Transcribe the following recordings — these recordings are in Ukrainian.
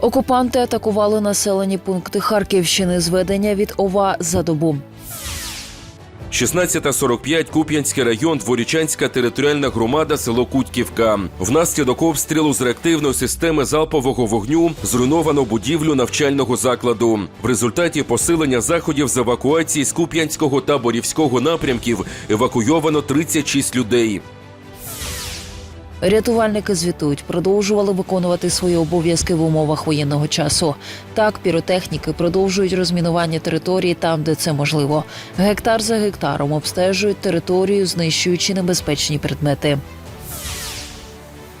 Окупанти атакували населені пункти Харківщини. Зведення від ОВА за добу. 16.45 Куп'янський район, Дворічанська територіальна громада, село Кутьківка. Внаслідок обстрілу з реактивної системи залпового вогню зруйновано будівлю навчального закладу. В результаті посилення заходів з евакуації з Куп'янського та Борівського напрямків евакуйовано 36 людей. Рятувальники звітують, продовжували виконувати свої обов'язки в умовах воєнного часу. Так, піротехніки продовжують розмінування території там, де це можливо. Гектар за гектаром обстежують територію, знищуючи небезпечні предмети.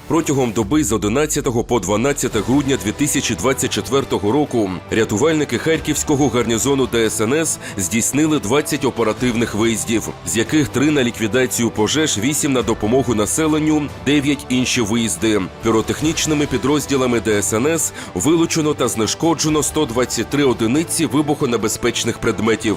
Протягом доби з 11 по 12 грудня 2024 року рятувальники Харківського гарнізону ДСНС здійснили 20 оперативних виїздів, з яких 3 на ліквідацію пожеж, 8 на допомогу населенню, 9 інші виїзди. Піротехнічними підрозділами ДСНС вилучено та знешкоджено 123 одиниці вибухонебезпечних предметів.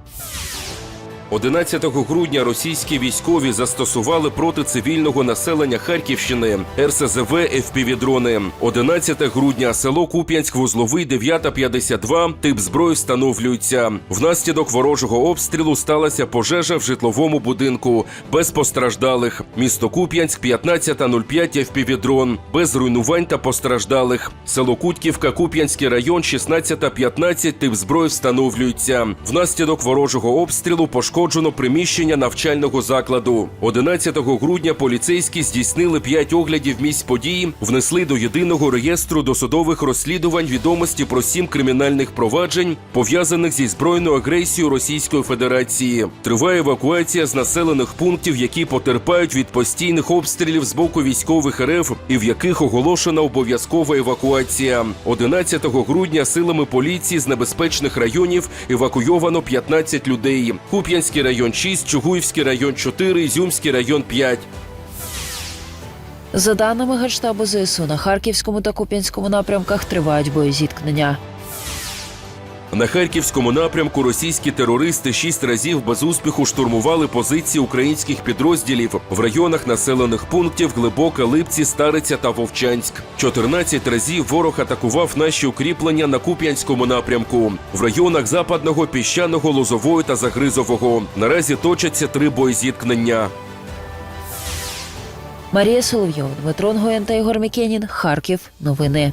11 грудня російські військові застосували проти цивільного населення Харківщини РСЗВ ФПВ-дрони. 11 грудня село Куп'янськ вузловий 952, тип зброї встановлюється. Внаслідок ворожого обстрілу сталася пожежа в житловому будинку без постраждалих. Місто Куп'янськ 15.05 ФПВ-дрон без руйнувань та постраждалих. Село Кутьківка, Куп'янський район 16.15, тип зброї встановлюється. Внаслідок ворожого обстрілу пошкоджено приміщення навчального закладу. 11 грудня поліцейські здійснили 5 оглядів місць події, внесли до єдиного реєстру досудових розслідувань відомості про сім кримінальних проваджень, пов'язаних зі збройною агресією Російської Федерації. Триває евакуація з населених пунктів, які потерпають від постійних обстрілів з боку військових РФ і в яких оголошена обов'язкова евакуація. 11 грудня силами поліції з небезпечних районів евакуйовано 15 людей. Куп'янський район 6, Чугуївський район 4, Ізюмський район 5. За даними Генштабу ЗСУ, на Харківському та Куп'янському напрямках тривають боєзіткнення. На харківському напрямку російські терористи шість разів без успіху штурмували позиції українських підрозділів в районах населених пунктів Глибока, Липці, Стариця та Вовчанськ. 14 разів ворог атакував наші укріплення на Куп'янському напрямку в районах Западного, Піщаного, Лозової та Загризового. Наразі точаться три боєзіткнення. Марія Соловйова, Дмитро Нгоєн та Ігор Мікенін. Харків. Новини.